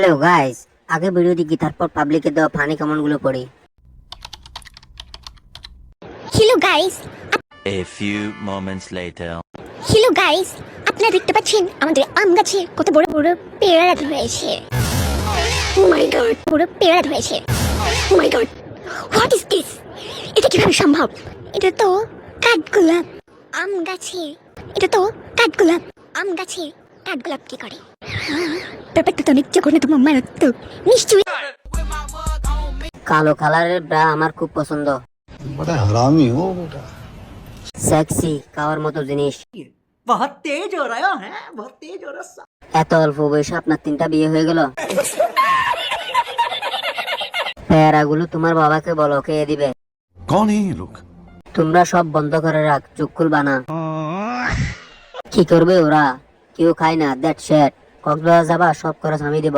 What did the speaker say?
Hello guys আগে video দেখি তারপর পাবলিকে দেওয়া ফানি কমেন্টগুলো পড়ি। Hello guys A few moments later. Hello guys আপনারা দেখতে পাচ্ছেন আমাদের আম গাছে কত বড় বড় পেয়ারা ধরেছে ও মাই গড বড় পেয়ারা ধরেছে ও my god what is this এটা কীভাবে সম্ভব? এটা তো কাঠগোলাপ। আম গাছে এটা তো কাঠগোলাপ। আম গাছে কাঠগোলাপ কি করে? কালো কালারের ব্রা আমার খুব পছন্দ। মতো জিনিস। এত অল্প বয়সে আপনার তিনটা বিয়ে হয়ে গেল? প্যারাগুলো তোমার বাবাকে বলো কে দিবে? তোমরা সব বন্ধ করে রাখ চুপ বানা কি করবে ওরা? কেউ খায় না দ্যাট শেট কক্সবাজার যাবা সব খরচ আমি দেব।